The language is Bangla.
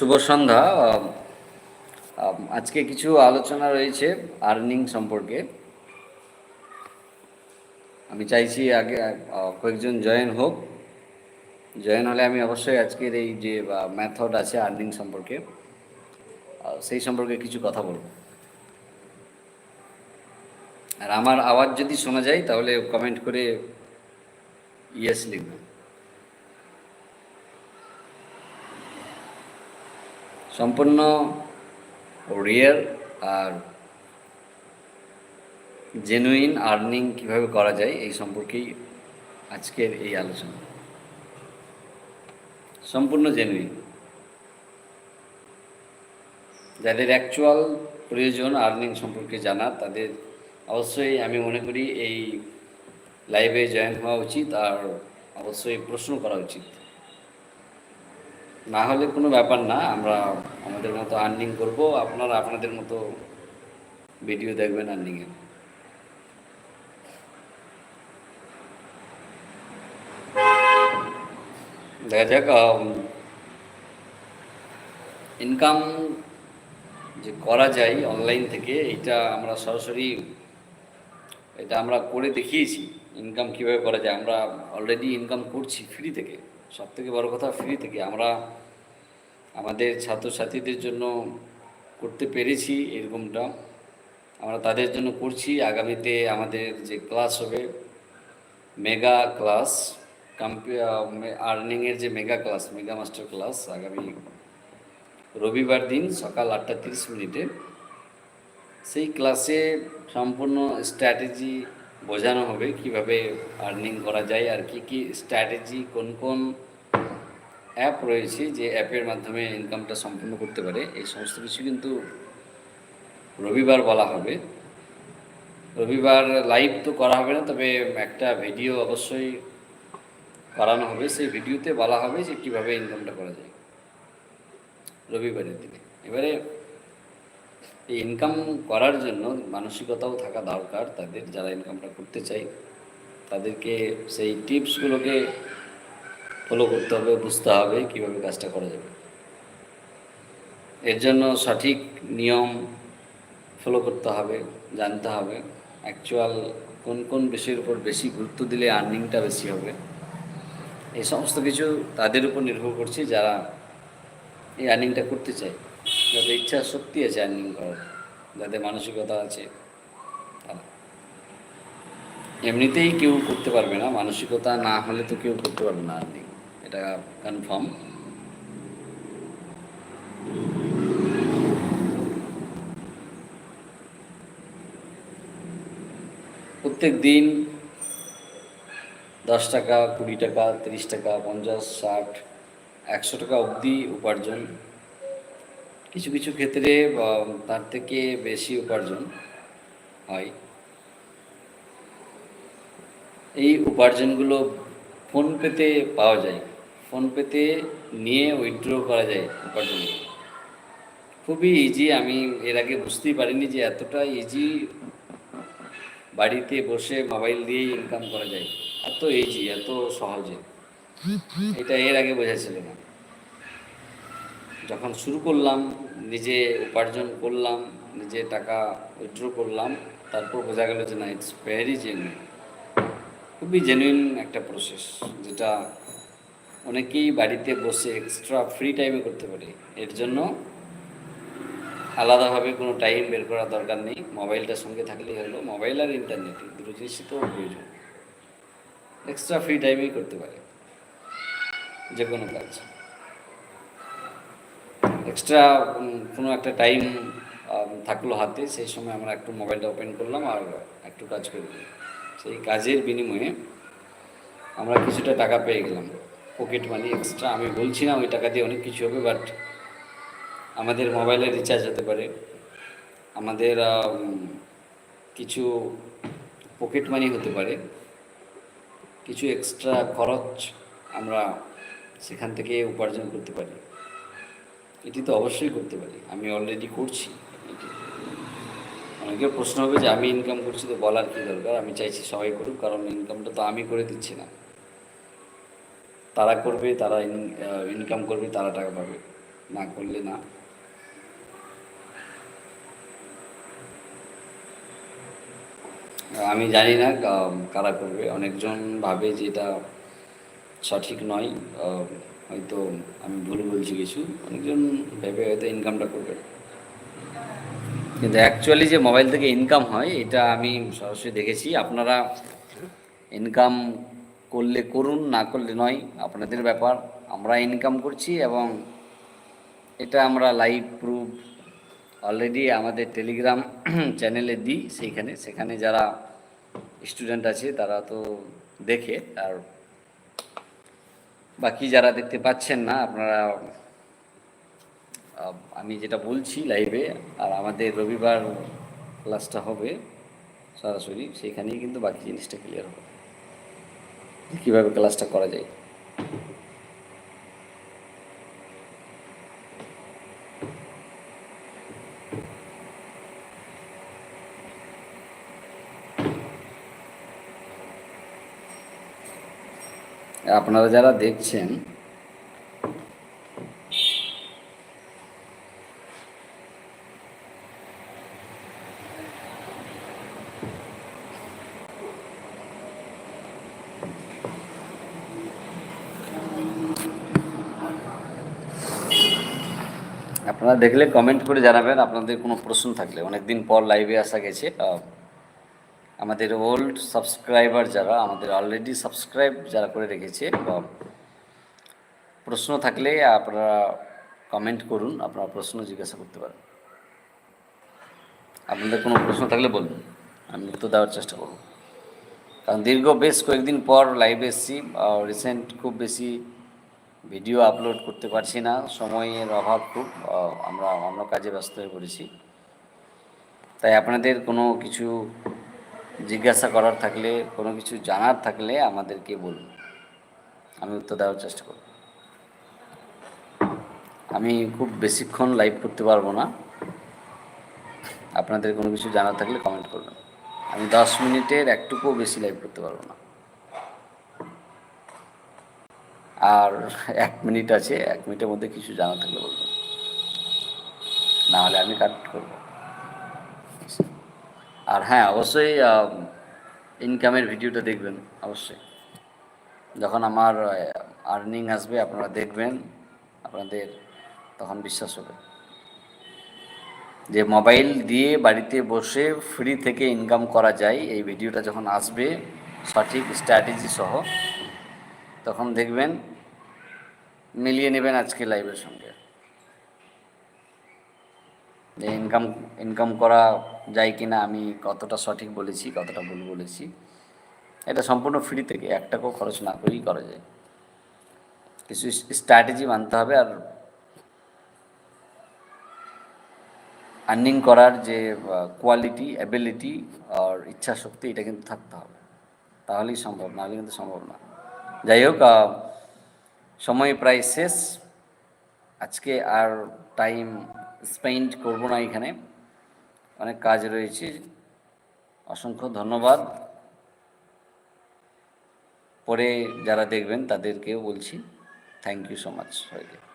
শুভ সন্ধ্যা। আজকে কিছু আলোচনা রয়েছে আর্নিং সম্পর্কে। আমি চাইছি আগে কয়েকজন জয়েন হোক। জয়েন হলে আমি অবশ্যই আজকের এই যে মেথড আছে আর্নিং সম্পর্কে সেই সম্পর্কে কিছু কথা বলব। আর আমার আওয়াজ যদি শোনা যায়, তাহলে কমেন্ট করে ইয়েস লিখবেন সম্পূর্ণ রিয়েল আর জেনুইন আর্নিং কীভাবে করা যায় এই সম্পর্কেই আজকের এই আলোচনা। সম্পূর্ণ জেনুইন যাদের অ্যাকচুয়াল প্রয়োজন আর্নিং সম্পর্কে জানা, তাদের অবশ্যই আমি মনে করি এই লাইভে জয়েন হওয়া উচিত আর অবশ্যই প্রশ্ন করা উচিত। না হলে কোনো ব্যাপার না, আমরা আমাদের মতো আর্নিং করব। আপনারা আপনাদের মতো ভিডিও দেখবেন আর্নিংয়ে দেখা যাক ইনকাম যে করা যায় অনলাইন থেকে এটা আমরা সরাসরি, এটা আমরা করে দেখিয়েছি ইনকাম কীভাবে করা যায়। আমরা অলরেডি ইনকাম করছি ফ্রি থেকে। সব থেকে বড় কথা ফ্রি থেকে আমরা আমাদের ছাত্রছাত্রীদের জন্য করতে পেরেছি এরকমটা। আমরা তাদের জন্য করছি। আগামীতে আমাদের যে ক্লাস হবে মেগা ক্লাস আর্নিংয়ের যে mega class mega master class আগামী রবিবার দিন সকাল আটটা তিরিশ মিনিটে। সেই ক্লাসে সম্পূর্ণ স্ট্র্যাটেজি বোঝানো হবে কীভাবে আর্নিং করা যায় আর কি কি স্ট্র্যাটেজি কোন কোন অ্যাপ রয়েছে যে অ্যাপের মাধ্যমে ইনকামটা সম্পূর্ণ করতে পারে, এই সমস্ত কিছু কিন্তু রবিবার বলা হবে। রবিবার লাইভ তো করা হবে না, তবে একটা ভিডিও অবশ্যই করানো হবে। সেই ভিডিওতে বলা হবে যে কীভাবে ইনকামটা করা যায় রবিবারের দিনে। এবারে ইনকাম করার জন্য মানসিকতাও থাকা দরকার। তাদের যারা ইনকামটা করতে চায়, তাদেরকে সেই টিপসগুলোকে ফলো করতে হবে, বুঝতে হবে কীভাবে কাজটা করা যাবে। এর জন্য সঠিক নিয়ম ফলো করতে হবে, জানতে হবে অ্যাকচুয়াল কোন কোন বিষয়ের উপর বেশি গুরুত্ব দিলে আর্নিংটা বেশি হবে। এই সমস্ত কিছু তাদের উপর নির্ভর করছে যারা এই আর্নিংটা করতে চায়। যাদের ইচ্ছা শক্তি আছে আর্নিং করার যাদের মানসিকতা আছে। এমনিতেই কেউ করতে পারবে না, মানসিকতা না হলে তো কেউ করতে পারবে না আর্নিং এটা কনফার্ম প্রত্যেক দিন দশ টাকা, কুড়ি টাকা, তিরিশ টাকা, পঞ্চাশ, ষাট, একশো টাকা অবধি উপার্জন। কিছু কিছু ক্ষেত্রে তার থেকে বেশি উপার্জন হয়। এই উপার্জনগুলো ফোনপেতে পাওয়া যায়। ফোনপেতে নিয়ে উইথড্র করা যায় উপার্জন খুবই ইজি আমি এর আগে বুঝতেই পারিনি যে এতটা ইজি বাড়িতে বসে মোবাইল দিয়েই ইনকাম করা যায়। এত ইজি এত সহজে। এটা এর আগে বোঝা ছিল না। যখন শুরু করলাম, নিজে উপার্জন করলাম, নিজে টাকা উইথড্র করলাম, তারপর বোঝা গেল যে না ইটস ভেরি জেনুইন খুবই জেনুইন একটা প্রসেস যেটা অনেকেই বাড়িতে বসে এক্সট্রা ফ্রি টাইমে করতে পারে। এর জন্য আলাদাভাবে কোনো টাইম বের করার দরকার নেই। মোবাইলটার সঙ্গে থাকলেই হলো মোবাইল আর ইন্টারনেট দুটো জিনিসই তো প্রয়োজন। এক্সট্রা ফ্রি টাইমেই করতে পারে, যে কোনো কাজ। এক্সট্রা কোনো একটা টাইম থাকল হাতে, সেই সময় আমরা একটু মোবাইলটা ওপেন করলাম আর একটু কাজ করলাম সেই কাজের বিনিময়ে আমরা কিছুটা টাকা পেয়ে গেলাম। পকেট মানি এক্সট্রা আমি বলছি না ওই টাকা দিয়ে অনেক কিছু হবে বাট আমাদের মোবাইলে রিচার্জ হতে পারে। আমাদের কিছু পকেট মানি হতে পারে। কিছু এক্সট্রা খরচ আমরা সেখান থেকে উপার্জন করতে পারি। এটি তো অবশ্যই করতে পারি। আমি অলরেডি করছি। অনেকের প্রশ্ন হবে যে, আমি ইনকাম করছি তো বলার কী দরকার? আমি চাইছি সবাই করুক, কারণ ইনকামটা তো আমি করে দিচ্ছি না। তারা করবে, তারা ইনকাম করবে, তারা টাকা পাবে। না করলে না। আমি জানি না কারা করবে। অনেকজন ভাবে যে এটা সঠিক নয়। হয়তো আমি ভুল বলছি কিছু, অনেকজন ভেবে হয়তো ইনকামটা করবে। কিন্তু অ্যাকচুয়ালি যে মোবাইল থেকে ইনকাম হয়, এটা আমি সরাসরি দেখেছি। আপনারা ইনকাম করলে করুন, না করলে নয়, আপনাদের ব্যাপার। আমরা ইনকাম করছি এবং এটা আমরা লাইভ প্রুফ অলরেডি আমাদের টেলিগ্রাম চ্যানেলে দিই, সেইখানে। সেখানে যারা স্টুডেন্ট আছে, তারা তো দেখে। আর বাকি যারা দেখতে পাচ্ছেন না, আপনারা আমি যেটা বলছি লাইভে আর আমাদের রবিবার ক্লাসটা হবে সরাসরি, সেখানেই কিন্তু বাকি জিনিসটা ক্লিয়ার হবে। কীভাবে ক্লাসটা করা যায়? আপনারা যারা দেখছেন, আপনারা দেখলে কমেন্ট করে জানাবেন, আপনাদের কোনো প্রশ্ন থাকলে। অনেকদিন পর লাইভে আসা গেছে আমাদের ওল্ড সাবস্ক্রাইবার যারা, আমাদের অলরেডি সাবস্ক্রাইব যারা করে রেখেছে, বা প্রশ্ন থাকলে আপনারা কমেন্ট করুন, আপনারা প্রশ্ন জিজ্ঞাসা করতে পারেন। আপনাদের কোনো প্রশ্ন থাকলে বলুন, আমি উত্তর দেওয়ার চেষ্টা করব। কারণ দীর্ঘ বেশ কয়েকদিন পর লাইভে এসেছি রিসেন্ট খুব বেশি ভিডিও আপলোড করতে পারছি না, সময়ের অভাব খুব আমরা অন্য কাজে ব্যস্ত হয়ে পড়েছি। তাই আপনাদের কোনো কিছু জিজ্ঞাসা করার থাকলে, কোনো কিছু জানার থাকলে আমাদেরকে বলুন। আমি উত্তর দেওয়ার চেষ্টা করব। আমি খুব বেশিক্ষণ লাইভ করতে পারব না। আপনাদের কোনো কিছু জানার থাকলে কমেন্ট করবেন। আমি দশ মিনিটের একটুকুও বেশি লাইভ করতে পারব না। আর এক মিনিট আছে, এক মিনিটের মধ্যে কিছু জানা থাকলে বলবেন। না হলে আমি কাট করব। আর হ্যাঁ অবশ্যই ইনকামের ভিডিওটা দেখবেন, অবশ্যই। যখন আমার আর্নিং আসবে, আপনারা দেখবেন, আপনাদের তখন বিশ্বাস হবে। যে মোবাইল দিয়ে বাড়িতে বসে ফ্রি থেকে ইনকাম করা যায়, এই ভিডিওটা যখন আসবে, সঠিক স্ট্র্যাটেজি সহ, তখন দেখবেন, মিলিয়ে নেবেন আজকে লাইভের সঙ্গে। যে ইনকাম ইনকাম করা যায় কি না আমি কতটা সঠিক বলেছি, কতটা ভুল বলেছি, এটা সম্পূর্ণ ফ্রি থেকে এক টাকাও খরচ না করেই করা যায়। কিছু স্ট্র্যাটেজি মানতে হবে আর আর্নিং করার যে কোয়ালিটি অ্যাবিলিটি আর ইচ্ছা শক্তি এটা কিন্তু থাকতে হবে। তাহলেই সম্ভব, নাহলে কিন্তু সম্ভব না। যাই হোক সময় প্রায় শেষ। আজকে আর টাইম স্পেন্ড করব না এখানে। অনেক কাজ রয়েছে। অসংখ্য ধন্যবাদ। পরে যারা দেখবেন তাদেরকেও বলছি থ্যাংক ইউ সো মাচ সবাইকে